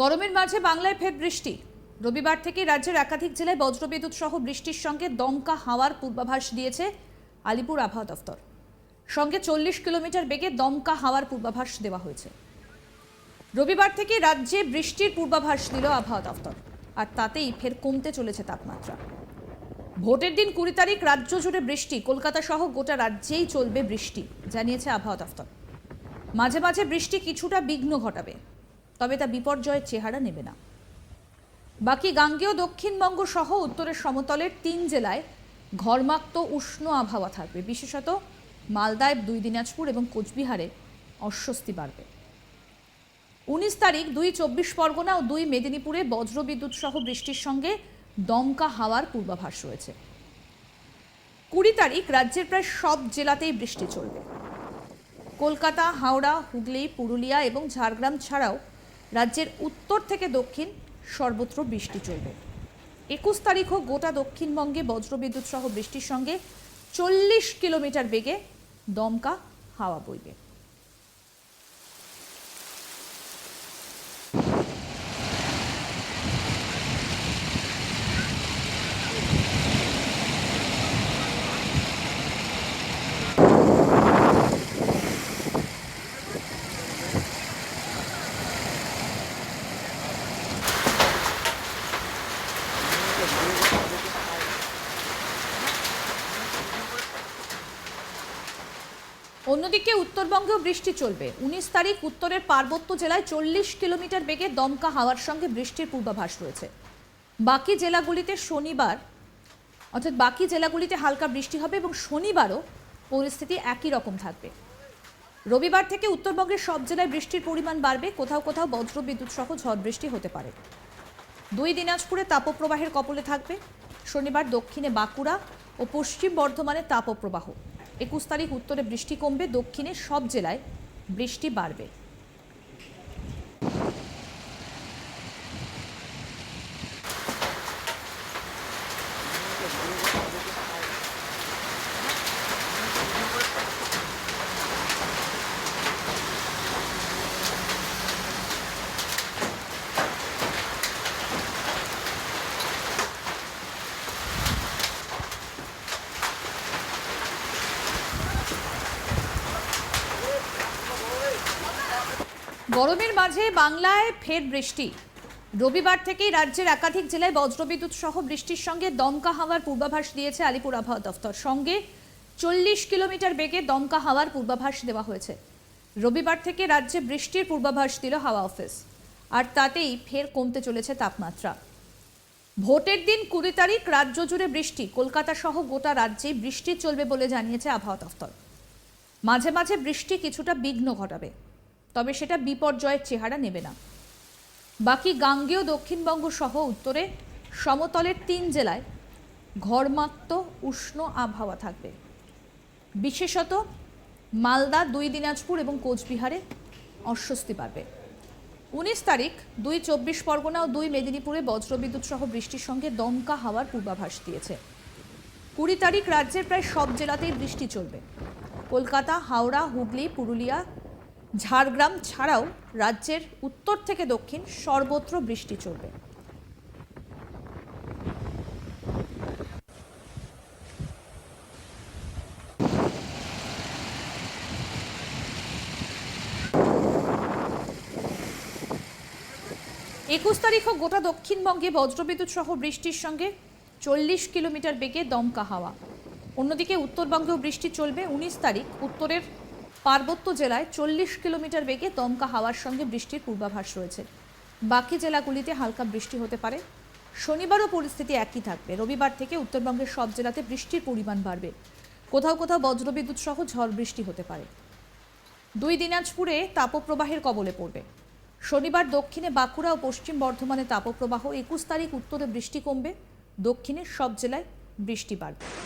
গরমের মাঝে বাংলায় ফের বৃষ্টি। রবিবার থেকে রাজ্যের একাধিক জেলায় বজ্রবিদ্যুৎ সহ বৃষ্টির সঙ্গে দমকা হাওয়ার পূর্বাভাস দিয়েছে আলিপুর আবহাওয়া দফতর। সঙ্গে চল্লিশ কিলোমিটার বেগে দমকা হাওয়ার পূর্বাভাস দেওয়া হয়েছে। রবিবার থেকে রাজ্যে বৃষ্টির পূর্বাভাস দিল আবহাওয়া দফতর, আর তাতেই ফের কমতে চলেছে তাপমাত্রা। ভোটের দিন কুড়ি তারিখ রাজ্য জুড়ে বৃষ্টি, কলকাতা সহ গোটা রাজ্যেই চলবে বৃষ্টি, জানিয়েছে আবহাওয়া দফতর। মাঝে মাঝে বৃষ্টি কিছুটা বিঘ্ন ঘটাবে। তবে তা বিপর্যয়ের চেহারা নেবে না। বাকি গাঙ্গেয় দক্ষিণবঙ্গ সহ উত্তরের সমতলের তিন জেলায় ঘর্মাক্ত উষ্ণ আবহাওয়া থাকবে। বিশেষত মালদায় দুই দিনাজপুর এবং কোচবিহারে অস্বস্তি বাড়বে। উনিশ তারিখ দুই চব্বিশ পরগনা ও দুই মেদিনীপুরে বজ্রবিদ্যুৎ সহ বৃষ্টির সঙ্গে দমকা হাওয়ার পূর্বাভাস রয়েছে। কুড়ি তারিখ রাজ্যের প্রায় সব জেলাতেই বৃষ্টি চলবে। কলকাতা, হাওড়া, হুগলি, পুরুলিয়া এবং ঝাড়গ্রাম ছাড়াও রাজ্যের উত্তর থেকে দক্ষিণ সর্বত্র বৃষ্টি চলবে। একুশ তারিখও গোটা দক্ষিণবঙ্গে বজ্রবিদ্যুৎ সহ বৃষ্টির সঙ্গে চল্লিশ কিলোমিটার বেগে দমকা হাওয়া বইবে। অন্যদিকে উত্তরবঙ্গেও বৃষ্টি চলবে। উনিশ তারিখ উত্তরের পার্বত্য জেলায় চল্লিশ কিলোমিটার বেগে দমকা হাওয়ার সঙ্গে বৃষ্টির পূর্বাভাস রয়েছে। বাকি জেলাগুলিতে শনিবার, অর্থাৎ বাকি জেলাগুলিতে হালকা বৃষ্টি হবে এবং শনিবারও পরিস্থিতি একই রকম থাকবে। রবিবার থেকে উত্তরবঙ্গের সব জেলায় বৃষ্টির পরিমাণ বাড়বে। কোথাও কোথাও বজ্রবিদ্যুৎ সহ ঝড় বৃষ্টি হতে পারে। দুই দিনাজপুরে তাপপ্রবাহের কপলে থাকবে। শনিবার দক্ষিণে বাঁকুড়া ও পশ্চিম বর্ধমানে তাপপ্রবাহ। একুশ তারিখ উত্তরে বৃষ্টি কমবে দক্ষিণে সব জেলায় বৃষ্টি বাড়বে। গরমের মাঝে বাংলায় ফের বৃষ্টি। রবিবার থেকেই রাজ্যের একাধিক জেলায় বজ্রবিদ্যুৎ সহ বৃষ্টির সঙ্গে দমকা হাওয়ার পূর্বাভাস দিয়েছে আলিপুর আবহাওয়া দফতর। সঙ্গে চল্লিশ কিলোমিটার বেগে দমকা হাওয়ার পূর্বাভাস দেওয়া হয়েছে। রবিবার থেকে রাজ্যে বৃষ্টির পূর্বাভাস দিল হাওয়া অফিস। আর তাতেই ফের কমতে চলেছে তাপমাত্রা। ভোটের দিন কুড়ি তারিখ রাজ্য জুড়ে বৃষ্টি। কলকাতা সহ গোটা রাজ্যে বৃষ্টি চলবে বলে জানিয়েছে আবহাওয়া দফতর। মাঝে মাঝে বৃষ্টি কিছুটা বিঘ্ন ঘটাবে। তবে সেটা বিপর্যয়ের চেহারা নেবে না। বাকি গাঙ্গেয় দক্ষিণবঙ্গ সহ উত্তরে সমতলের তিন জেলায় ঘরমাক্ত উষ্ণ আবহাওয়া থাকবে। বিশেষত মালদা, দুই দিনাজপুর এবং কোচবিহারে অস্বস্তি বাড়বে। উনিশ তারিখ, দুই চব্বিশ পরগনা ও দুই মেদিনীপুরে বজ্রবিদ্যুৎ সহ বৃষ্টির সঙ্গে দমকা হাওয়ার পূর্বাভাস দিয়েছে। কুড়ি তারিখ রাজ্যের প্রায় সব জেলাতেই বৃষ্টি চলবে। কলকাতা, হাওড়া, হুগলি, পুরুলিয়া ঝাড়গ্রাম ছাড়াও রাজ্যের উত্তর থেকে দক্ষিণ সর্বত্র বৃষ্টি চলবে। একুশ তারিখও গোটা দক্ষিণবঙ্গে বজ্রবিদ্যুৎ সহ বৃষ্টির সঙ্গে চল্লিশ কিলোমিটার বেগে দমকা হাওয়া। অন্যদিকে উত্তরবঙ্গেও বৃষ্টি চলবে। উনিশ তারিখ উত্তরের পার্বত্য জেলায় চল্লিশ কিলোমিটার বেগে দমকা হাওয়ার সঙ্গে বৃষ্টির পূর্বাভাস রয়েছে। বাকি জেলাগুলিতে হালকা বৃষ্টি হতে পারে। শনিবারও পরিস্থিতি একই থাকবে। রবিবার থেকে উত্তরবঙ্গের সব জেলাতে বৃষ্টির পরিমাণ বাড়বে। কোথাও কোথাও বজ্রবিদ্যুৎ সহ ঝড় বৃষ্টি হতে পারে। দুই দিনাজপুরে তাপপ্রবাহের কবলে পড়বে। শনিবার দক্ষিণে বাঁকুড়া ও পশ্চিম বর্ধমানে তাপপ্রবাহ একুশ তারিখ উত্তরে বৃষ্টি কমবে। দক্ষিণের সব জেলায় বৃষ্টি বাড়বে।